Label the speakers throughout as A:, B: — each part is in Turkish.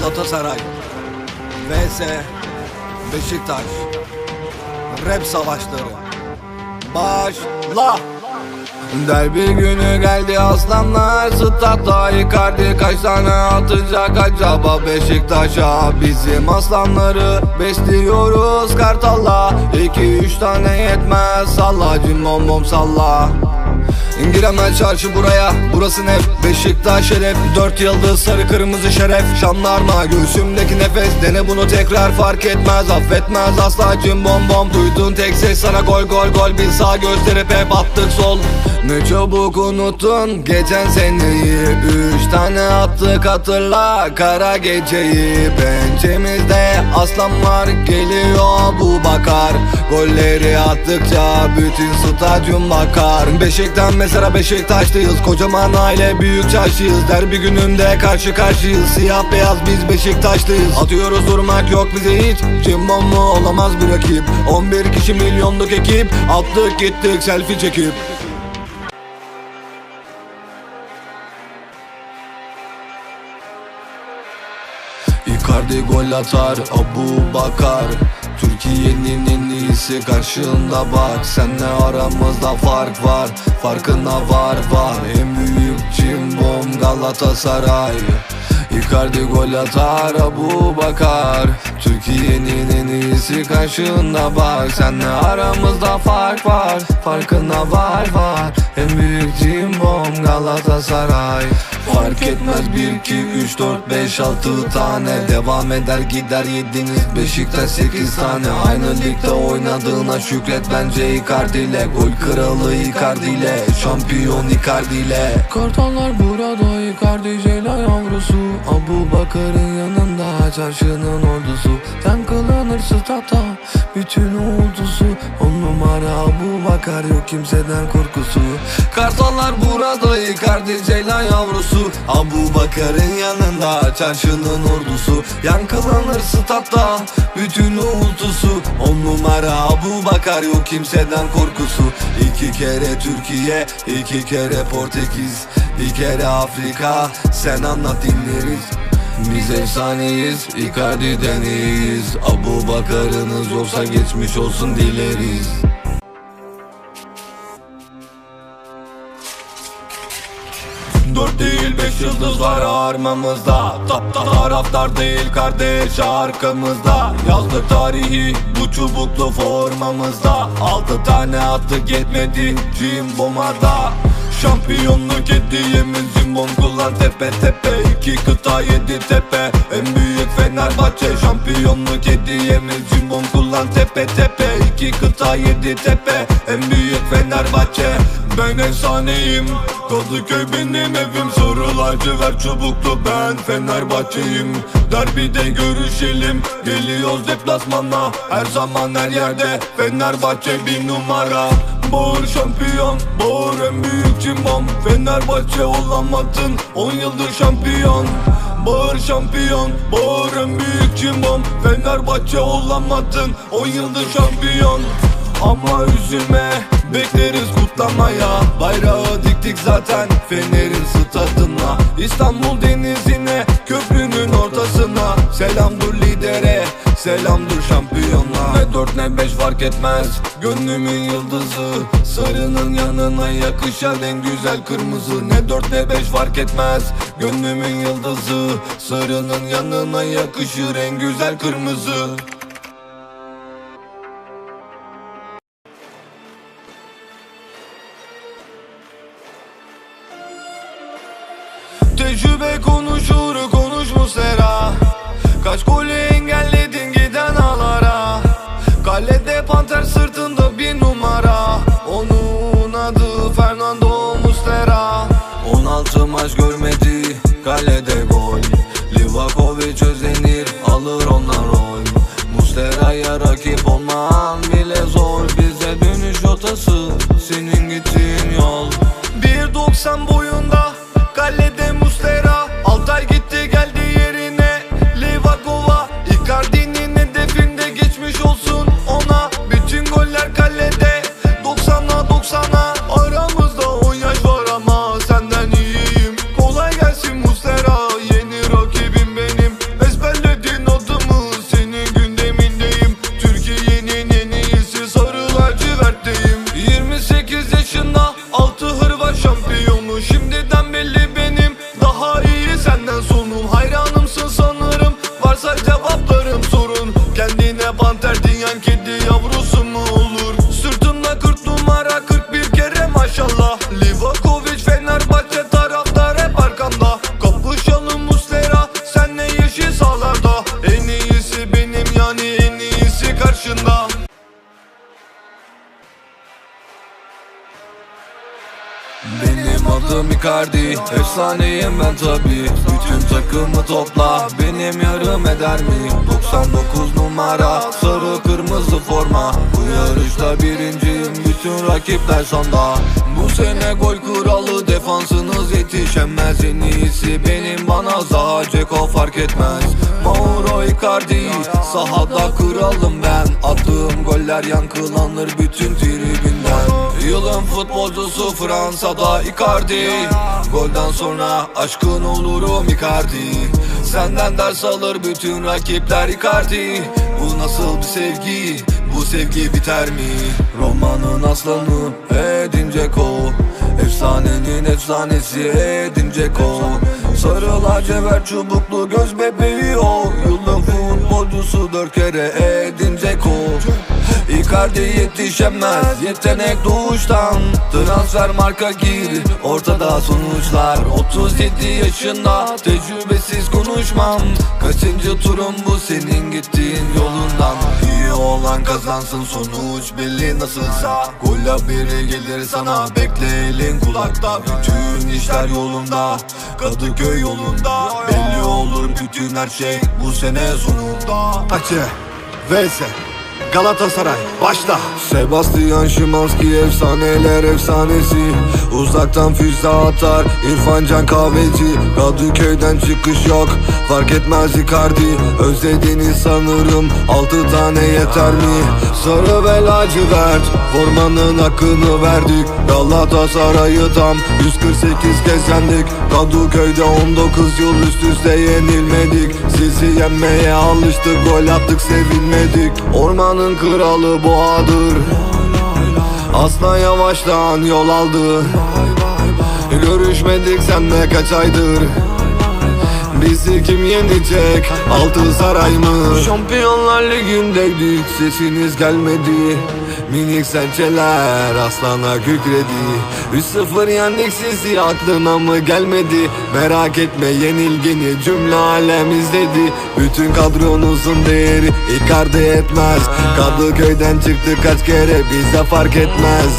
A: Galatasaray vs Beşiktaş Rap savaşları. Başla! Derbi günü geldi aslanlar Statta Icardi kaç tane atacak acaba Beşiktaş'a? Bizim aslanları besliyoruz kartalla. 2-3 tane yetmez Salla cimbom bom salla Giremez çarşı buraya Burası ne? Beşiktaş şeref Dört yıldız sarı kırmızı şeref. Şanlarma göğsümdeki nefes Dene bunu tekrar fark etmez Affetmez asla. Cim bom bom Duydun tek ses sana gol gol gol. Bir sağ gösterip hep attık sol. Ne çabuk unuttun geçen seneyi? Üç tane attık hatırla kara geceyi. Pençemizde aslanlar geliyor bu bakar. Golleri attıkça bütün stadyum bakar. Beşikten mesela Beşiktaşlıyız Kocaman aile büyük çarşıyız. Derbi gününde karşı karşıyız. Siyah beyaz biz Beşiktaşlıyız. Atıyoruz durmak yok bize hiç. Cimbom mu olamaz bir rakip. 11 kişi milyonluk ekip. Attık gittik selfie çekip. Icardi gol atar Abu Bakar Türkiye'nin en iyisi karşında bak. Senle aramızda fark var Farkına var var. En büyük cimbom Galatasaray Icardi gol atar Abu Bakar. Türkiye'nin en iyisi karşında bak Senle aramızda fark var Farkına var var. En büyük cimbom Galatasaray. Fark etmez 1, 2, 3, 4, 5, 6 tane. Devam eder gider yediniz Beşiktaş 8 tane. Aynı ligde oynadığına şükret bence Icardi ile. Gol kralı Icardi ile Şampiyon Icardi ile.
B: Kartallar burada Icardi Yavrusu Abu Bakar'ın yanında çarşının ordusu. Yankılanır stata bütün uğultusu. On numara Abu Bakar yok kimseden korkusu.
A: Kartallar burada Icardi Ceylan yavrusu. Abu Bakar'ın yanında çarşının ordusu. Yankılanır statta bütün uğultusu. On numara Abu Bakar yok kimseden korkusu. İki kere Türkiye iki kere Portekiz Bir kere Afrika sen anlat dinleriz biz efsaneyiz, Icardi'den iyiyiz Abu Bakar'ınız olsa geçmiş olsun dileriz. Dört değil beş yıldız var armamızda. Tap tap taraftar değil kardeş arkamızda. Yazdık tarihi bu çubuklu formamızda. Altı tane attık yetmedi cimbomada Şampiyonluk hediyemiz kullan tepe tepe iki kıta yedi tepe. En büyük Fenerbahçe Şampiyonluk hediyemiz kullan tepe tepe iki kıta yedi tepe. En büyük Fenerbahçe ben efsaneyim. Kadıköy benim evim Sarı lacivert çubuklu. Ben Fenerbahçeyim. Derbide görüşelim Geliyoruz deplasmana. Her zaman her yerde Fenerbahçe bir numara Bağır şampiyon Bağır en büyük cimbom. Fenerbahçe olamadın 10 yıldır şampiyon. Bağır şampiyon Bağır en büyük cimbom. Fenerbahçe olamadın 10 yıldır şampiyon ama üzülme Bekleriz kutlamaya Bayrağı diktik zaten Fener'in stadına İstanbul denizine Köprünün ortasına. Selamdır lidere Selamdır şampiyonlar Ne dört ne beş fark etmez. Gönlümün yıldızı Sarının yanına yakışan en güzel kırmızı. Ne dört ne beş fark etmez. Gönlümün yıldızı Sarının yanına yakışır en güzel kırmızı Tecrübe konuşur konuş Muslera Kaç golü engelledin giden ağlara. Kalede panter sırtında bir numara. Onun adı Fernando Muslera 16 maç görmedi kalede gol. Livakovic özenir alır ondan rol. Muslera'ya rakip olman bile zor. Bize dönüş rotası senin gittiğin yol. 1.90 boyunda Efsaneyim ben tabi Bütün takımı topla. Benim yarım eder mi? 99 numara. Sarı kırmızı forma. Bu yarışta birinciyim. Bütün rakipler sonda. Bu sene gol kralı Defansınız yetişemez. En iyisi benim bana Zaha Ceko fark etmez. Mauro Icardi Sahada kralım ben. Attığım goller yankılanır bütün tribünden Yılın futbolcusu Fransa'da Icardi. Golden sonra aşkın olurum Icardi. Senden ders alır bütün rakipler Icardi. Bu nasıl bir sevgi? Bu sevgi biter mi? Romanın aslanı Edin Dzeko. Efsanenin efsanesi Edin Dzeko. Sarı lacivert çubuklu göz bebeği o. Yılın futbolcusu dört kere Edin Dzeko Icardi yetişemez. Yetenek doğuştan. Transfer marka gir. Ortada sonuçlar. 37 yaşında tecrübesiz konuşmam. Kaçıncı turun bu senin gittiğin yolundan? İyi olan kazansın sonuç belli nasılsa. Gol haberi gelir sana bekle elin kulakta. Bütün işler yolunda Kadıköy yolunda. Belli olur bütün her şey bu sene sonunda.
C: Fenerbahçe vs Galatasaray başla.
A: Sebastian Szymanski efsaneler efsanesi. Uzaktan füze atar İrfan Can Kahveci. Kadıköy'den çıkış yok Fark etmez Icardi. Özlediğini sanırım Altı tane yeter mi? Sarı ve lacivert Formanın hakkını verdik. Galatasaray'ı tam 148 kez yendik Kadıköy'de 19 yıl üst üste yenilmedik. Sizi yenmeye alıştık Gol attık sevinmedik Ormanın kralı boğadır Aslan yavaştan yol aldı Görüşmedik senle kaç aydır Bizi kim yenecek? Altı saray mı? Şampiyonlar Ligi'ndeydik Sesiniz gelmedi Minik serçeler aslana kükredi. 3-0 yendik sizi aklına mı gelmedi? Merak etme yenilgini cümle alem izledi. Bütün kadronuzun değeri Icardi etmez. Kadıköy'den çıktı kaç kere bize fark etmez.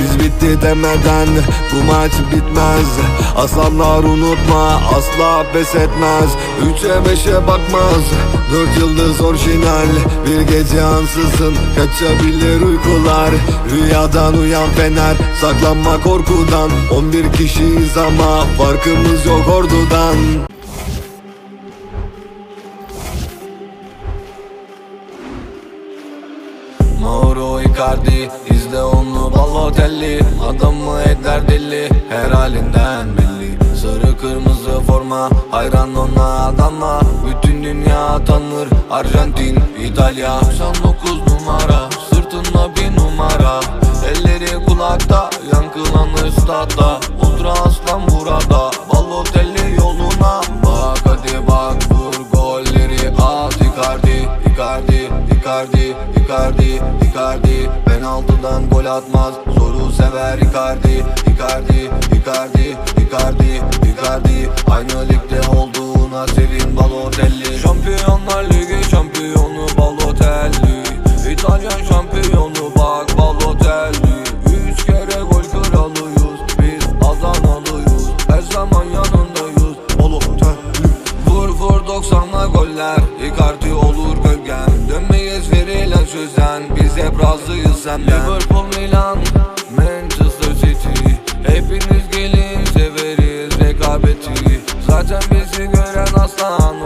A: Biz bitti demeden bu maç bitmez. Aslanlar unutma asla pes etmez. Üçe beşe bakmaz. Dört yıldız orijinal. Bir gece ansızın kaçabilir uykular Rüyadan uyan fener Saklanma korkudan. 11 kişiyiz ama farkımız yok ordudan. Mauro Icardi izle onu Balotelli. Adamı eder deli? Her halinden belli. Sarı kırmızı forma hayran ona adamla Bütün dünya tanır Arjantin, İtalya. 99 numara sırtında bir numara Elleri kulakta yankılanır statta. Ultra aslan burada Balotelli yoluna. Bak hadi bak vur golleri. At Icardi, Icardi, Icardi, Icardi, Icardi. Penaltıdan gol atmaz Zoru sever Icardi, Icardi, Icardi, Icardi, Icardi. Aynı ligde olduğuna sevin Balotelli Şampiyonlar Ligi şampiyonu Balotelli İtalyan şampiyonu hep razıyız senden Liverpool, Milan, Manchester City. Hepiniz gelin severiz rekabeti. Zaten bizi gören aslan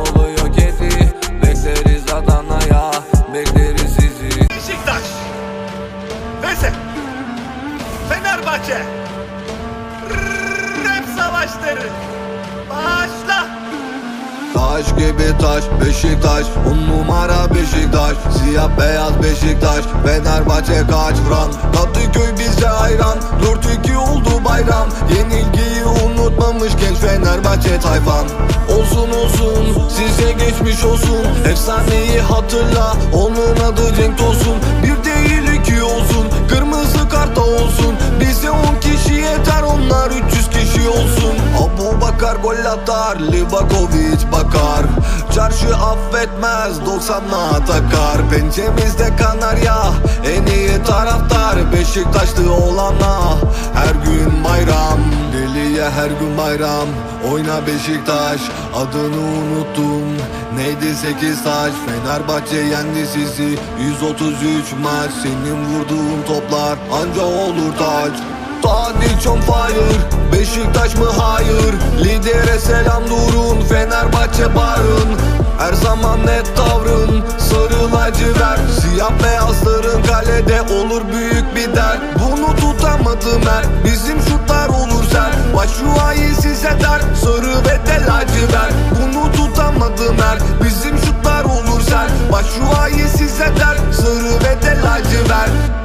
C: Fenerbahçe
A: kaç vuran. Kadıköy bize hayran. 4-2 oldu bayram. Yenilgiyi unutmamış genç Fenerbahçe tayfan. Olsun olsun size geçmiş olsun. Efsaneyi hatırla onun adı Cenk Tosun yatar Livakovic bakar. Çarşı affetmez 90'la takar. Pençemizde kanarya En iyi taraftar. Beşiktaşlı olana Her gün bayram. Deliye her gün bayram. Oyna Beşiktaş Adını unuttum. Neydi 8 taş? Fenerbahçe yendi sizi. 133 maç Senin vurduğun toplar Anca olur taç Tadiç on fire Beşiktaş mı hayır? Lidere selam durun Fenerbahçe barın Her zaman net tavrın Sarı lacivert Siyah beyazların kalede olur büyük bir dert. Bunu tutamadım er Bizim şutlar olur sert. Başuayı size dert Sarı ve de lacivert Bunu tutamadım er Bizim şutlar olur sert. Başuayı size dert Sarı ve de lacivert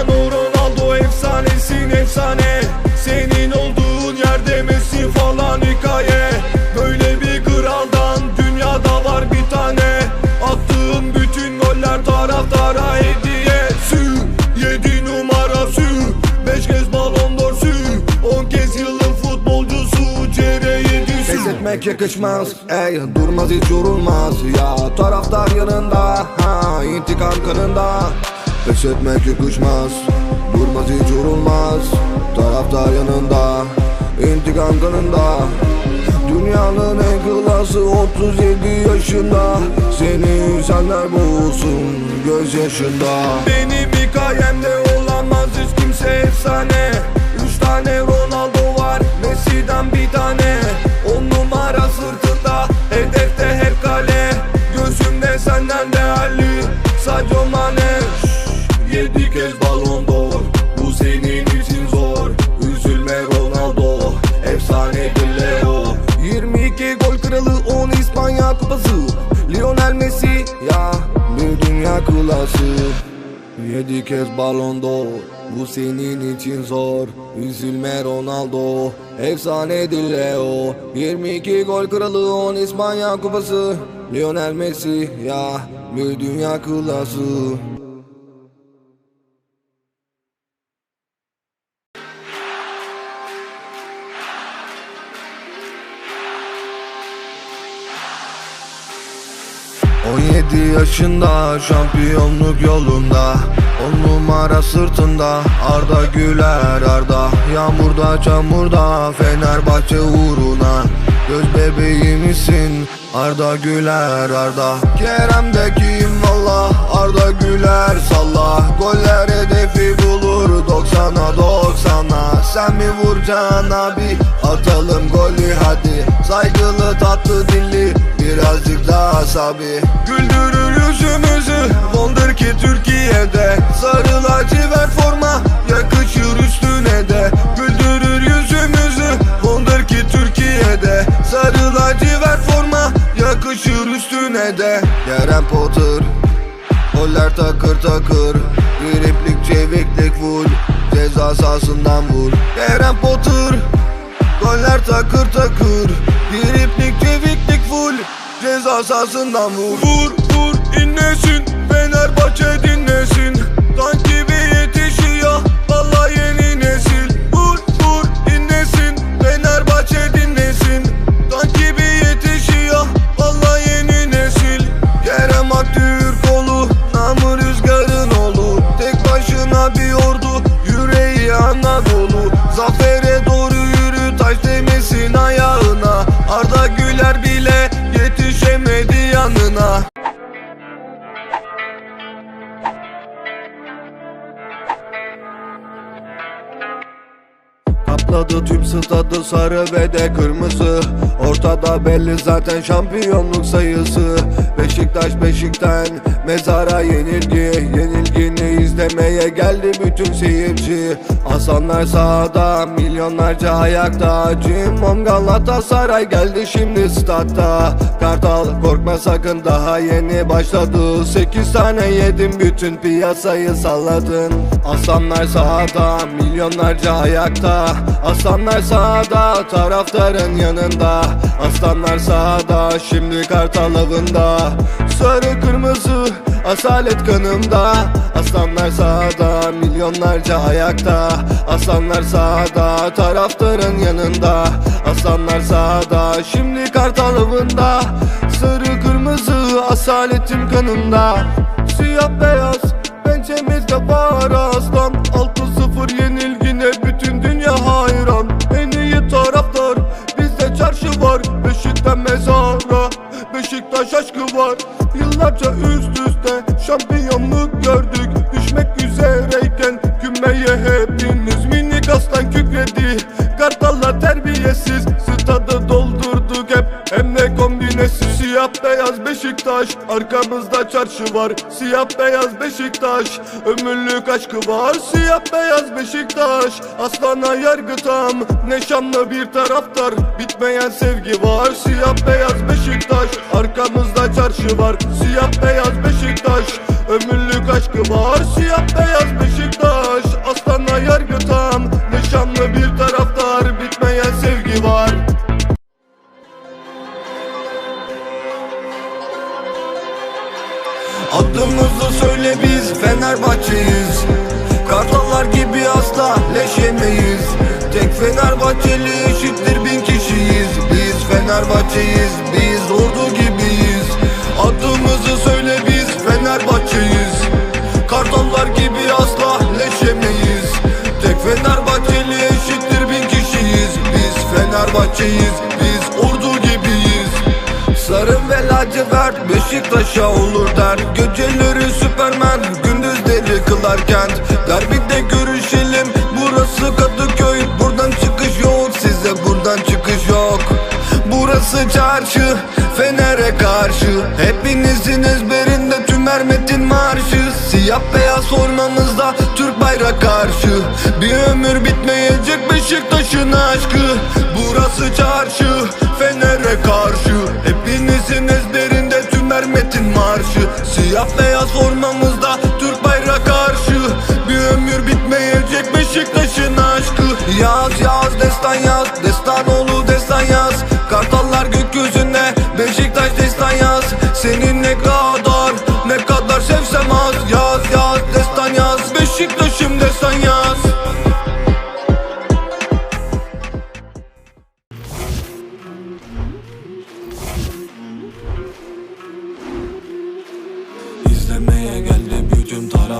A: Cristiano Ronaldo efsanesin efsane Senin olduğun yerde Messi falan hikaye. Böyle bir kraldan dünyada var bir tane. Attığın bütün goller taraftara hediye. Sü, yedi numara sü Beş kez balon d'Or sü On kez yılın futbolcusu CR7 sü.
C: Etmek yakışmaz ey durmaz hiç yorulmaz. Ya taraftar yanında ha intikam kanında Pes etmek yakışmaz durmaz hiç yorulmaz. Taraftar yanında intikam kanında. Dünyanın en klası 37 yaşında. Seni üzenler boğulsun gözyaşında.
A: Benim hikayemde
C: klası Yedi kez balon d'Or Bu senin için zor Üzülme Ronaldo. Efsanedir Leo 22 gol kralı 10 İspanya kupası. Lionel Messi ya bir dünya klası ...17 yaşında şampiyonluk yolunda. On numara sırtında Arda Güler Arda. Yağmurda çamurda Fenerbahçe uğruna. Göz bebeğimizsin Arda Güler Arda. Kerem de kim? Valla Arda Güler salla. Goller hedefi bulur 90'a 90'a Sen mi vuracaksın abi Atalım golü hadi. Saygılı tatlı dilli Birazcık daha asabi Güldürür yüzümüzü Wonder ki Türkiye'de Sarı lacivert forma Yakışır üstüne de. Güldürür yüzümüzü Wonder ki Türkiye'de Sarı lacivert forma Yakışır üstüne de. Kerem Potter Goller takır takır. Griplik çeviklik full Ceza sahasından vur. Kerem Potter Goller takır takır Griplik çeviklik full. Ceza sahasından vur.
A: Vur vur inlesin
C: sarı ve de kırmızı. Ortada belli zaten şampiyonluk sayısı. Beşiktaş Beşik'ten mezara yenilgi Yenilgini izle İzlemeye geldi bütün seyirci. Hasanlar sahada milyonlarca ayakta. Cimbom Galatasaray geldi şimdi statta. Kartal korkma sakın daha yeni başladı. 8 tane yedim bütün piyasayı salladın. Aslanlar sahada milyonlarca ayakta. Aslanlar sahada taraftarın yanında. Aslanlar sahada şimdi kartal avında. Sarı kırmızı asalet kanımda. Aslanlar sahada milyonlarca ayakta. Aslanlar sahada taraftarın yanında. Aslanlar sahada şimdi kartal avında Sarı kırmızı asaletim kanımda. Siyah beyaz pençemizde var aslan 6-0 Beşiktaş aşkı var Yıllarca üst üste şampiyonluk gördük. Düşmek Siyah beyaz Beşiktaş Arkamızda çarşı var. Siyah beyaz Beşiktaş Ömürlük aşkı var. Siyah beyaz Beşiktaş Aslana yargı tam. Ne şanlı bir taraftar Bitmeyen sevgi var. Siyah beyaz Beşiktaş Arkamızda çarşı var. Siyah beyaz Beşiktaş Ömürlük aşkı var. Siyah beyaz Beşiktaş Aslana yargı tam. Ne şanlı bir taraftar Bitmeyen sevgi Fenerbahçe'yiz. Kartallar gibi asla leşemeyiz. Tek Fenerbahçeli eşittir bin kişiyiz. Biz Fenerbahçe'yiz biz ordu gibiyiz. Adımızı söyle biz Fenerbahçe'yiz. Kartallar gibi asla leşemeyiz. Tek Fenerbahçeli eşittir bin kişiyiz. Biz Fenerbahçe'yiz biz ordu gibiyiz. Sarı ve lacivert Beşiktaş'a olur der. Geceleri Süpermen Gündüzleri Clark Derbide görüşelim. Burası Kadıköy. Buradan çıkış yok Size. Buradan çıkış yok. Burası çarşı. Fener'e karşı. Hepinizin ezberinde Tümer Metin marşı. Siyah beyaz formamızda Türk bayrak karşı. Bir ömür bitmeyecek Beşiktaş'ın aşkı. Burası çarşı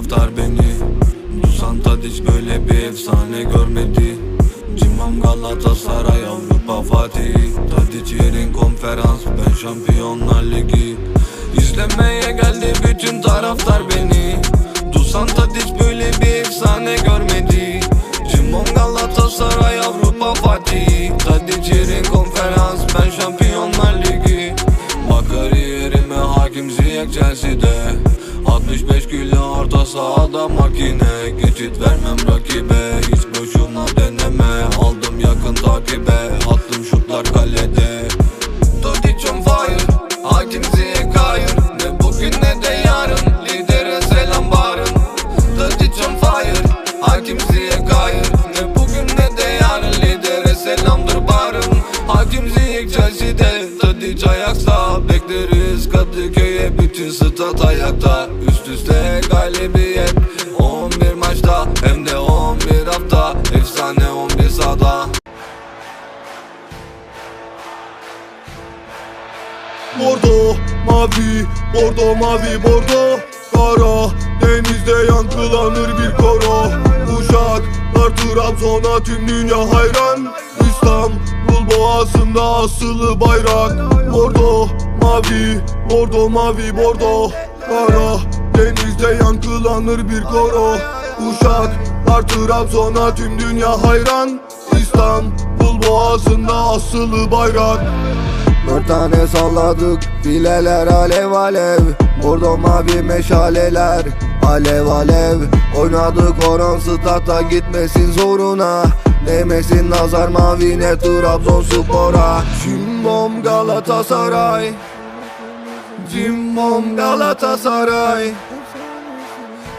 B: taraftar beni. Dusan Tadic böyle bir efsane görmedi. Cimam Galatasaray Avrupa Fatih Tadic yerin konferans ben Şampiyonlar Ligi. İzlemeye geldi bütün taraftar beni. Dusan Tadic böyle bir efsane görmedi. Cimam Galatasaray Avrupa Fatih Tadic yerin konferans ben Şampiyonlar Ligi. Bak kariyerime hakim Ziyech Chelsea'de. 65 kilo orta sahada makine Geçit vermem rakibe. Hiç
C: Bordo mavi, bordo mavi, bordo. Kara denizde yankılanır bir koro. Uşaklar Trabzon'a tüm dünya hayran. İstanbul boğazında asılı bayrak. Bordo mavi, bordo mavi, bordo. Kara denizde yankılanır bir koro. Uşaklar Trabzon'a tüm dünya hayran. İstanbul boğazında asılı bayrak Dört tane salladık fileler alev alev. Bordo mavi meşaleler alev alev. Oynadık oran stata gitmesin zoruna. Değmesin nazar mavine Trabzonspor'a Cimbom Galatasaray Cimbom Galatasaray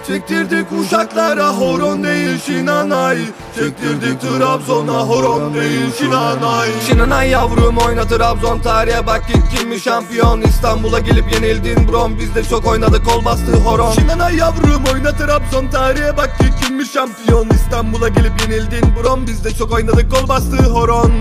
C: Çektirdik uşaklara horon değil şinanay Çektirdik Trabzon'a horon değil şinanay Şinanay yavrum oyna Trabzon tarihe bak ilk kimmiş şampiyon. İstanbul'a gelip yenildin brom. Biz de çok oynadık kol bastı horon. Şinanay yavrum oyna Trabzon tarihe bak ilk kimmiş şampiyon. İstanbul'a gelip yenildin brom. Biz de çok oynadık kol bastı horon